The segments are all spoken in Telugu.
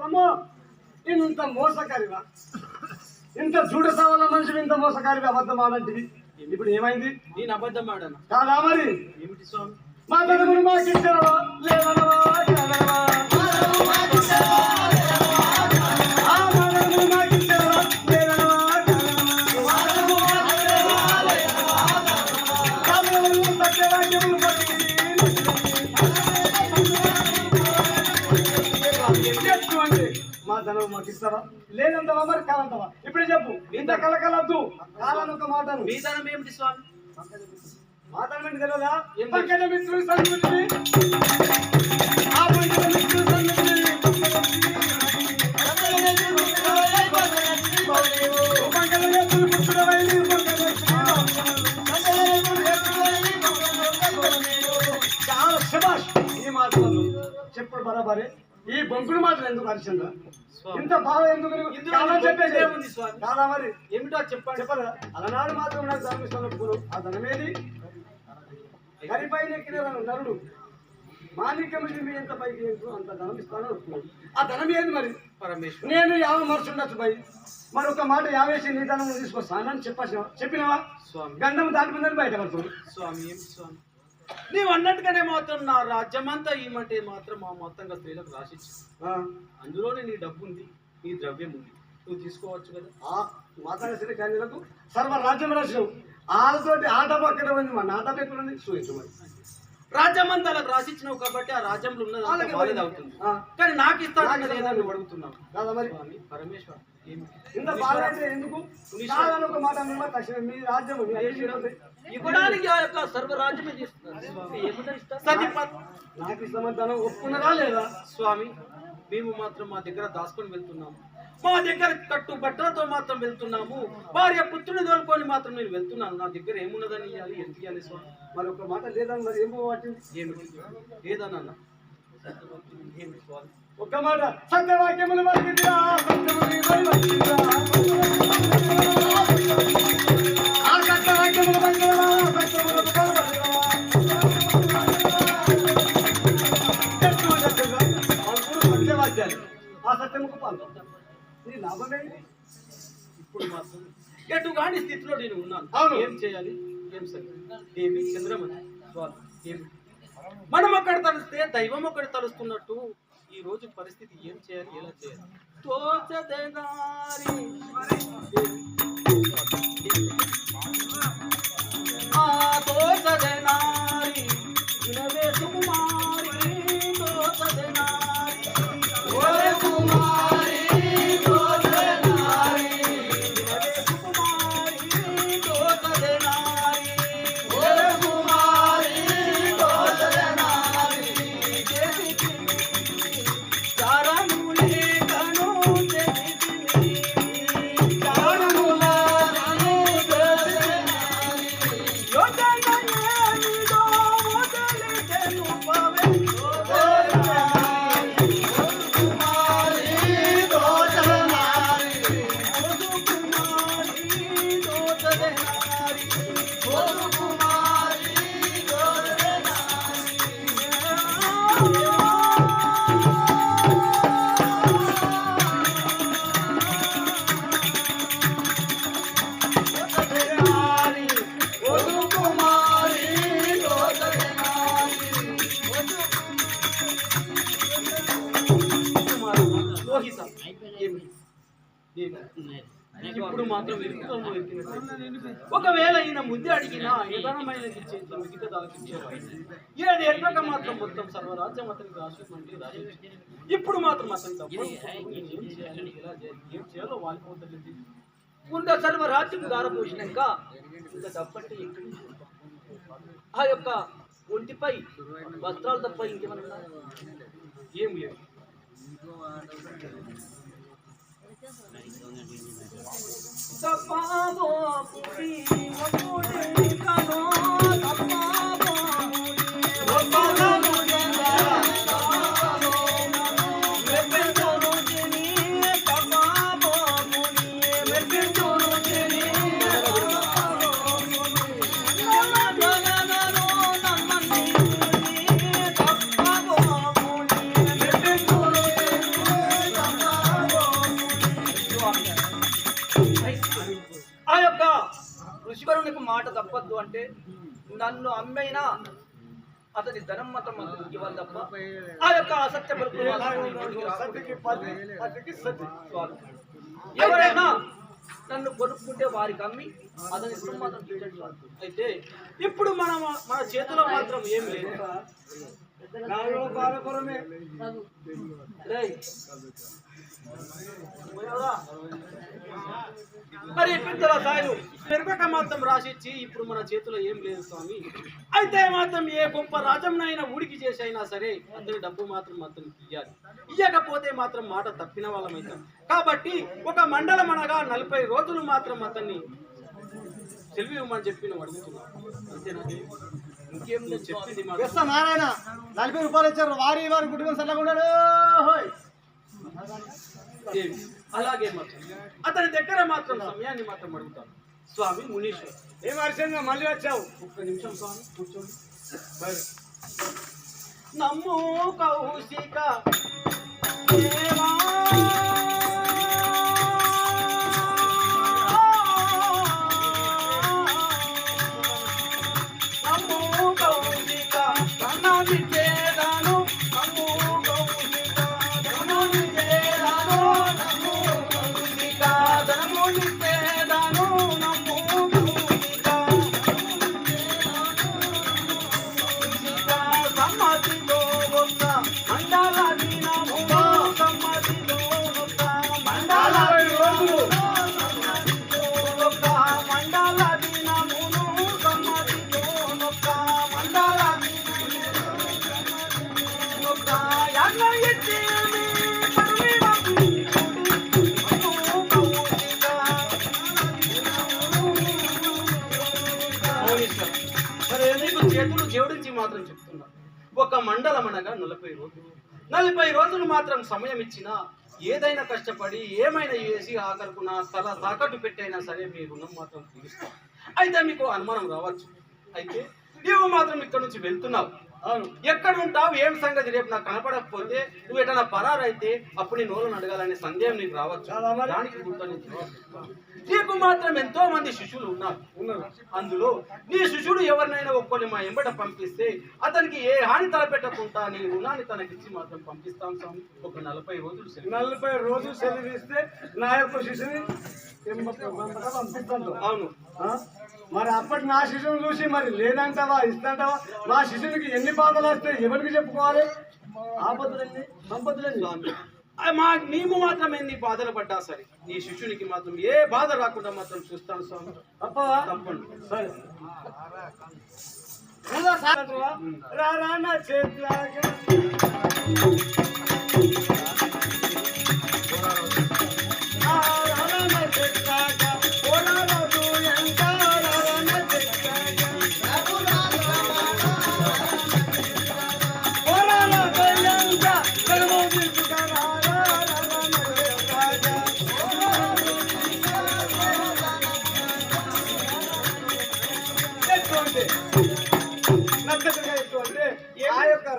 రమ్మో ఇంత మోసకారివా ఇంత చూడ సవాల మనిషి ఇంత మోసకారివి అబద్ధం ఆడంటివి. ఇప్పుడు ఏమైంది? నేను అబద్ధం ఆడాను. కాదా మరి? ఏమిటి స్వామి? మా తనములు మాకు ఇచ్చావా లేవనవా ధనం మాకు ఇస్తావా లేదంటవా మరి కాదంటవా ఇప్పుడే చెప్పు ఇంత కలకలద్దు కాదనొక మాటను మీ ధనం ఏమిటి స్వామి మాట్లాడమని తెలియదా ఏం పక్కన మిత్రులు చెప్పుడు బరాబరే ఈ బొంకుడు మాటలు ఎందుకు హరిచంద్ర. ఇంత బాధ ఎందుకు చెప్పేది. ఏముంది? కాదా మరి. ఏమిటో చెప్పండి. చెప్పరా? అలనాడు మాత్రం నాకు ధర్మిస్తున్న పూలు ఆ ధనమేది? గరిపైన ఎక్కిన నరుడు. మాణిక్యముడి మీ ఎంత పైకి ఎక్కువ అంత ధనం ఇస్తాను ఆ ధనం ఏది మరి? పరమేశ్వర నేను యాభై మనుషు ఉండొచ్చు భయ్ మరి ఒక మాట యావేసి నీ ధనం తీసుకొస్తానని చెప్పాల్సిన చెప్పినావా? స్వామి. గంధం దాటిపోయిందని బయట పడుతుంది స్వామి స్వామి? నీవు అన్నట్టుగానే మాత్రం నా రాజ్యమంతా ఇవ్వమంటే మాత్రం మా మొత్తంగా స్త్రీలకు రాసిచ్చు. అందులోనే నీ డబ్బు ఉంది నీ ద్రవ్యం ఉంది నువ్వు తీసుకోవచ్చు కదా. ఆ మాతాడ శ్రీ కన్యలకు సర్వ రాజ్యం రాసినావు. వాళ్ళతోటి ఆట పక్కన ఉంది మన ఆట ఎక్కడ ఉంది. చూపించు మరి రాజ్యమంతా అలా రాసిచ్చినావు కాబట్టి ఆ రాజ్యంలో ఉన్నది వాళ్ళకి అంతా వాళ్ళది అవుతుంది. కానీ నాకు ఇస్తాను. ఏదో నువ్వు అడుగుతున్నావు. కాదా మరి? పరమేశ్వర ఏమిటి ఇంత అయితే ఎందుకు? ఒక మాట మీ రాజ్యం మీ ఇవ్వడానికి ఆ యొక్క? సతీపత్ నాకు ఇష్టమైన ధనం ఒప్పుకున్నారా లేదా? స్వామి మేము మాత్రం మా దగ్గర దాచుకొని వెళ్తున్నాము. మా దగ్గర కట్టు బట్టలతో మాత్రం వెళ్తున్నాము. భార్య పుత్రుని తోలుకొని మాత్రం నేను వెళ్తున్నాను. నా దగ్గర ఏమున్నదని ఇవ్వాలి ఎంత ఇవ్వాలి స్వామి? మరి ఒక మాట లేదని మరి? ఏం పట్టింది ఏమిటి? స్వామి? ఒక్క మాట. సత్యవాక్యములు పలికిందిరా, సత్యములు పలికిందిరా. ఆ సత్యముకు పాల్గొ నీ లాభమేంటి ఇప్పుడు మాత్రం ఎటు కాని స్థితిలో నేను ఉన్నాను. అవును. ఏం చేయాలి? ఏం సరే? దేవి చంద్రమతి స్వామి ఏమి? మనం అక్కడ తలిస్తే దైవం అక్కడ తలుస్తున్నట్టు ఈ రోజు పరిస్థితి ఏం చేయాలి? ఎలా చేయాలి? ఆ తోచదెనారి ఇప్పుడు మాత్రం వెతుకుతాము. ఒకవేళ ఈయన ముందే అడిగినా నిదానమైన ఇచ్చేది మిగతా దాకిచ్చేవాడు ఈయన ఎర్రక మాత్రం మొత్తం సర్వరాజ్యం అతనికి రాసిమంటే రాసి ఇప్పుడు మాత్రం అతని తప్పు ఏం చేయాలి? ఎలా చేయాలి? ఏం చేయాలో వాళ్ళిపోతుంది ఉన్న సర్వరాజ్యం దారపోసినాక ఇంకా తప్పంటే ఎక్కడి? ఆ యొక్క ఒంటిపై వస్త్రాలు తప్ప ఇంకేమన్నా? ఏం లేదు. The pabo, of wag ఎవరైనా నన్ను కొనుక్కుంటే వారికి అమ్మి అతని ఇష్టం మాత్రం తీర్చండి స్వామి. అయితే ఇప్పుడు మన మన చేతిలో మాత్రం ఏం లేదు? మరి పెద్దల సాయలు పెరగక మాత్రం రాసిచ్చి ఇప్పుడు మన చేతిలో ఏం లేదు స్వామి. అయితే మాత్రం ఏ గొప్ప రాజంనైనా ఉడికి చేసైనా సరే అందరి డబ్బు మాత్రం మాత్రం ఇయ్యాలి. ఇయ్యకపోతే మాత్రం మాట తప్పిన వాళ్ళమైతాం కాబట్టి ఒక మండలం అనగా నలభై రోజులు మాత్రం అతన్ని తెలివి ఇవ్వమని చెప్పి నువ్వు అడుగుతున్నావు అంతేనా? ఇంకేం చెప్పింది నారాయణ. నలభై రూపాయలు ఇచ్చారు. వారి వారి కుటుంబం చల్లకుండా హోయ్ దేవి. అలాగే మాత్రం. అతని దగ్గర మాత్రం సమయాన్ని మాత్రం అడుగుతాను. స్వామి మునీశ్వర్ ఏం అరిసంగా మళ్ళీ వచ్చావు? ఒక్క నిమిషం స్వామి కూర్చోండి. నమ్ము కౌశిక దేవా. అనగా నలభై రోజులు. నలభై రోజులు మాత్రం సమయం ఇచ్చినా ఏదైనా కష్టపడి ఏమైనా చేసి ఆఖరుకు నా తల తాకట్టు పెట్టైనా సరే మీ రుణం మాత్రం తీరుస్తాం. అయితే మీకు అనుమానం రావచ్చు. అయితే నీవు మాత్రం ఇక్కడ నుంచి వెళ్తున్నావు. ఎక్కడ ఉంటావు? ఏం సంగతి? రేపు నాకు కనపడకపోతే నువ్వు ఎటన్నా పరారైతే అప్పుడు నీ నోరు అడగాలనే సందేహం నీకు రావచ్చు. దానికి నేను. నీకు మాత్రం ఎంతో మంది శిష్యులు ఉన్నారు. అందులో నీ శిష్యుడు ఎవరినైనా ఒక్కరిని మా ఎంబట పంపిస్తే అతనికి ఏ హాని తలపెట్టకుండా నీ రుణాన్ని తనకిచ్చి మాత్రం పంపిస్తాం స్వామి. ఒక నలభై రోజులు. నలభై రోజులు సెలవు ఇస్తే నా యొక్క పంపిస్తాను అవును? మరి అప్పటి నా శిశువుని చూసి మరి లేదంటావా ఇస్తాంటావా? నా శిశునికి ఎన్ని బాధలు వస్తాయి ఎవరికి చెప్పుకోవాలి? ఆపదలన్నీ సంపదలన్నీ మా మేము మాత్రం ఎన్ని బాధలు పడ్డా సరే నీ శిష్యునికి మాత్రం ఏ బాధ రాకుండా మాత్రం చూస్తాను స్వామి. తప్పవా తప్పండి సరే? రా నా చేతిలాగా.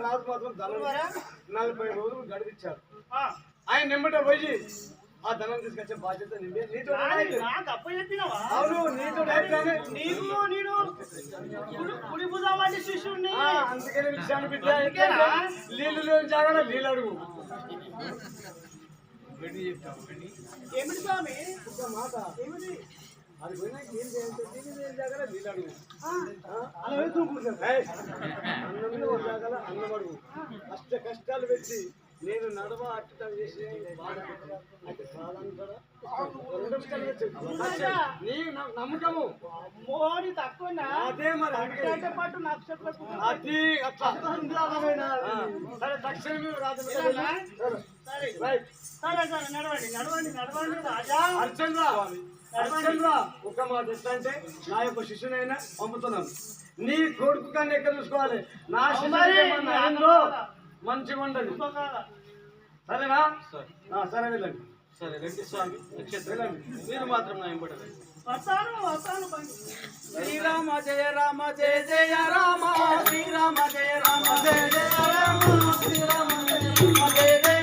రాజు మాత్రం ధనం నలభై రోజులు గడిపించారు ఆయన నిమ్మట పోయి ఆ ధనం తీసుకొచ్చే బాధ్యత నిండి నీతో అవును నీతో నీకు నేను శిష్యుడిని అందుకనే విషయాన్ని బిడ్డ? నీళ్ళు లేని నీళ్ళు అడుగు. ఏమిటి స్వామి? ఒక మాట. ఏమిటి? అది పోయినాక ఏం చేయాలి? నీళ్ళు లేని నీళ్ళు అడుగు. అలా అడుగు కష్ట కష్టాలు పెట్టి నేను నడవ అట్ట చేసి? అయితే నమ్మకము మోడి తక్కువనా అదే మరి. అంటే పాటు అది అట్లా సరే రాజు వెళ్ళాలా? సరే. సరే నడవండి నడవండి నడవండి రాజా ఒక మాట ఎట్లా అంటే నా యొక్క శిష్యునైనా పంపుతున్నాను. నీ కొడుకు కన్నా ఎక్కడ చూసుకోవాలి? నా అందులో మంచిగా ఉండదు సరేనా? సరే. వెళ్ళండి. సరే రెడ్డి స్వామి నక్షత్రం. మీరు మాత్రం నా బండి. శ్రీరామ జయ రామ జయ జయ రామ శ్రీరామ జయ రామ జయ జయ రామ శ్రీరామ జయ రామ జయ జయ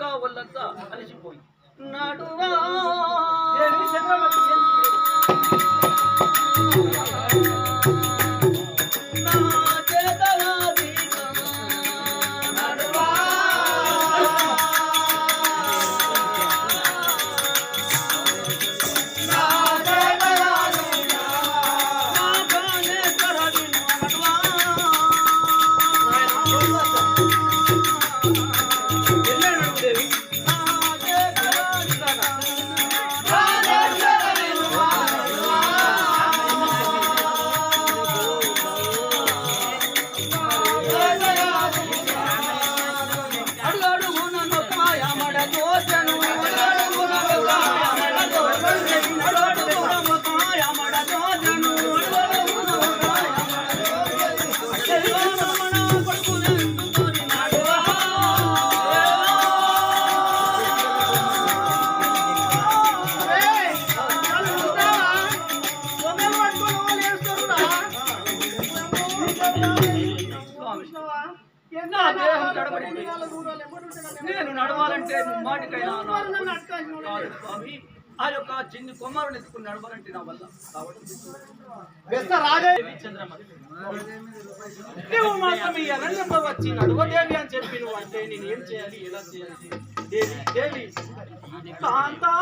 నా యొక్క అలసిపోయి. నడువా. యొక్క చిన్ని కుమారుని ఎత్తుకుని నడవాలంటే నా వల్ల నువ్వు మాత్రం ఈ అరణ్యంలో వచ్చి నడువదేవి అని చెప్పి నువ్వు అంటే నేను ఏం చేయాలి ఎలా చేయాలి? దేవి దేవి. కాంతా.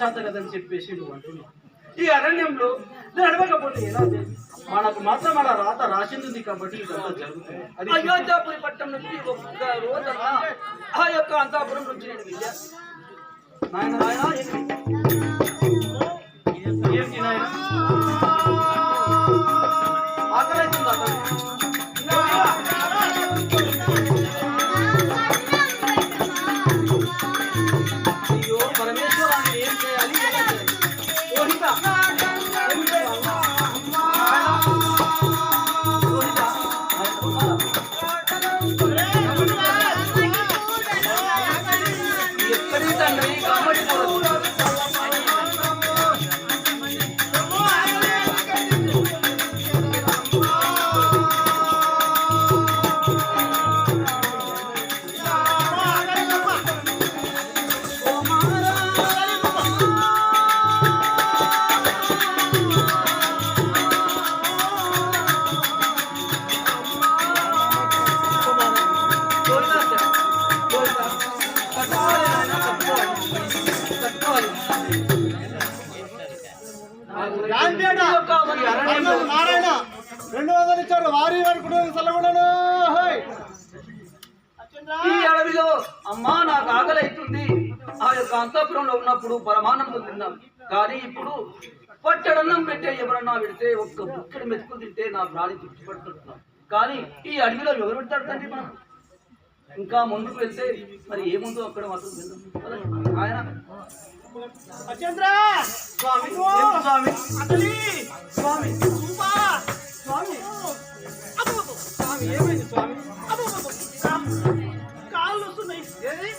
చేత కదని చెప్పేసి నువ్వు అంటున్నావు. ఈ అరణ్యంలో నడవకపోతే ఎలా మనకు మాత్రం అలా రాత రాసింది కాబట్టి ఇదంతా జరుగుతుంది. అయోధ్యాపురి పట్టణం నుంచి ఒక్క రోజన్నా ఆ యొక్క అంతాపురం నుంచి నేను వెళ్ళా నాయన పెడితే ఒక్క బుక్కడి మెతుకులు తింటే నా ప్రాణి తృప్తి పడుతున్నాం కానీ ఈ అడవిలో ఎవరు పెడతారు తండ్రి మనం ఇంకా ముందుకు వెళ్తే మరి ఏముందో అక్కడ మాత్రం. ఆయన స్వామి స్వామి స్వామి స్వామి. స్వామి ఏమైంది స్వామి కాళ్ళు వస్తున్నాయి ఏది?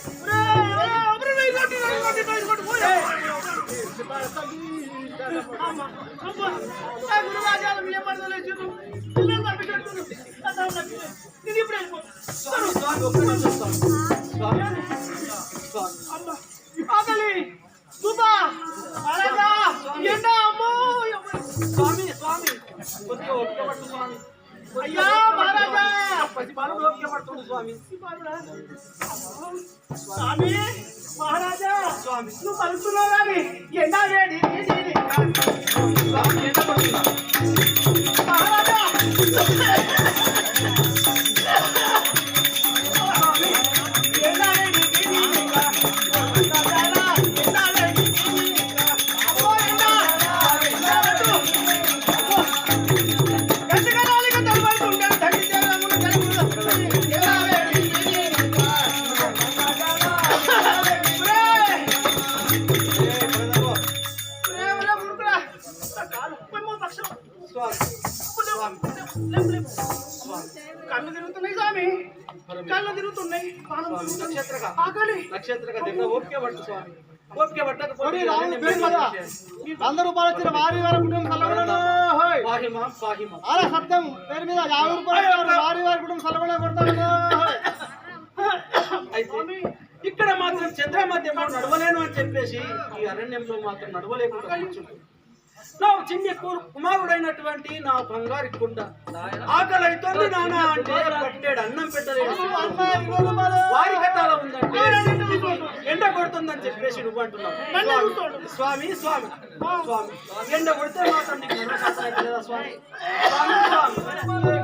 స్వామి, స్వామి, ఒక్క నిమిషం స్వామి. స్వామి, స్వామి. స్వామి స్వామి కొద్దిగా ఓపిక పట్టు స్వామి అయ్యా, మహారాజా! పది బాలు ఓపిక పడుతుంది స్వామి స్వామి మహారాజా స్వామి నువ్వు పలుకుతున్నావు కానీ ఎండా వేడి వేడి. స్వామి ఎంత పడుతుందా మహారాజా ఓపిక పట్టు స్వామి. ఓపిక పట్టకపోతే. వంద రూపాయలు వచ్చిన వారి వారి కుటుంబం అలా సత్యం పేరు మీద యాభై రూపాయలు. వారి వారి కుటుంబం కొడతాను అయితే ఇక్కడ మాత్రం చంద్రమధ్యంలో నడవలేను అని చెప్పేసి ఈ అరణ్యంలో మాత్రం నడవలేకుండా కూర్చుంటుంది నా చిన్న కుమారుడైనటువంటి నా బంగారు కుండ. ఆకలి అవుతుంది నాన్న అంటే పట్టేడు అన్నం పెట్టలేదు. వారి కట్టాల ఉందంటే ఎండ కొడుతుందని చెప్పేసి నువ్వు అంటున్నావు. స్వామి, స్వామి స్వామి ఎండ కొడితే మాత్రం నీకు స్వామి స్వామి.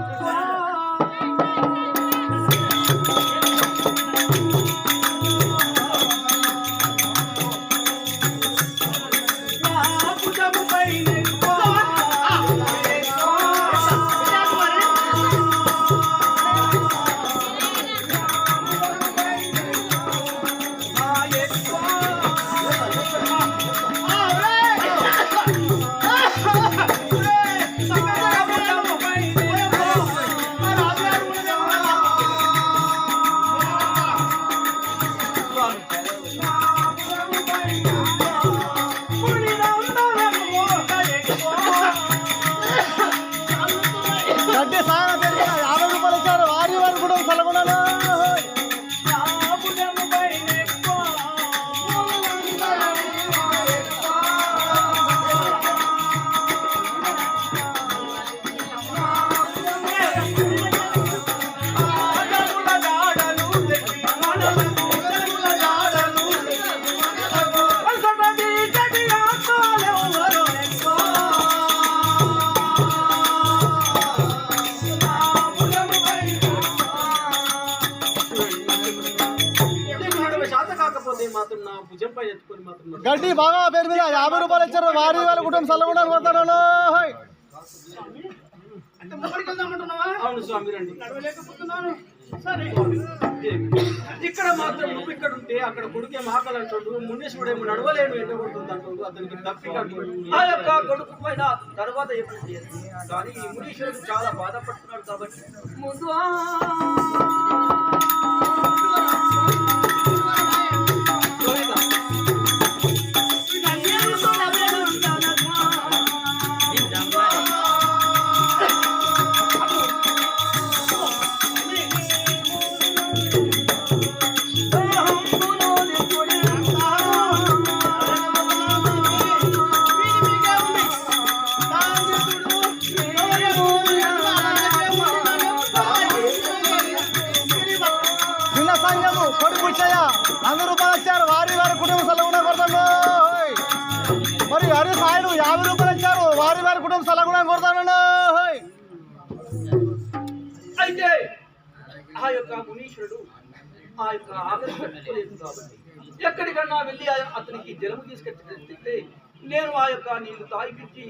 స్వామి రండి ఇక్కడ మాత్రం నువ్వు ఇక్కడ ఉంటే అక్కడ కొడుకే మాకలు అంటాడు మునీశ్వరుడేమో నడవలేను ఎండగొడుతుంది అంటాడు అతనికి అంటాడు. ఆ యొక్క కొడుకు పైన తర్వాత ఎప్పుడు కానీ ఈ మునీశ్వరుడు చాలా బాధపడుతున్నాడు కాబట్టి. ముందు సంఘము కొడుకు చేయ. అందరూ రూపాయలు వారి వారి కుటుంబ సలగుణ కొడతాను మరి అరే సాయుడు యాభై రూపాయలు ఇచ్చారు వారి వారి కుటుంబ చల్లకుండా కొడతాను అయితే ఆ యొక్క మునీశ్వరుడు ఆ యొక్క ఆకలి కాబట్టి ఎక్కడికన్నా వెళ్ళి అతనికి జలము తీసుకెళ్తే నేను ఆ యొక్క నీళ్ళు తాగిపించి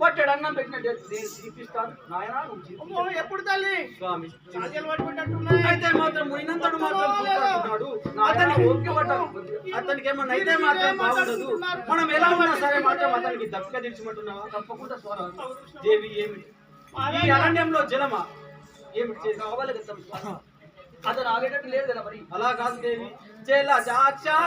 పట్టెడు అన్నం పెట్టినట్టు నేను తినిపిస్తాను. నాయనా నువ్వు తిను. అమ్మో, ఎప్పుడు తల్లి? స్వామి చార్జీలు పట్టుకుంటున్నాయి అయితే మాత్రం మాత్రం అతనికి ఓపిక పట్టాలి అతనికి ఏమన్నా అయితే మాత్రం బాగుండదు. మనం ఎలా ఉన్నా సరే మాత్రం అతనికి దక్క తీర్చమంటున్నావా? తప్పకుండా స్వామి దేవి ఏమిటి ఈ అరణ్యంలో జలమా? ఏమిటి చేసి కావాలి కదా అతను ఆగేటట్టు లేదు కదా మరి. అలా కాదు దేవి. చెల్ల చాచా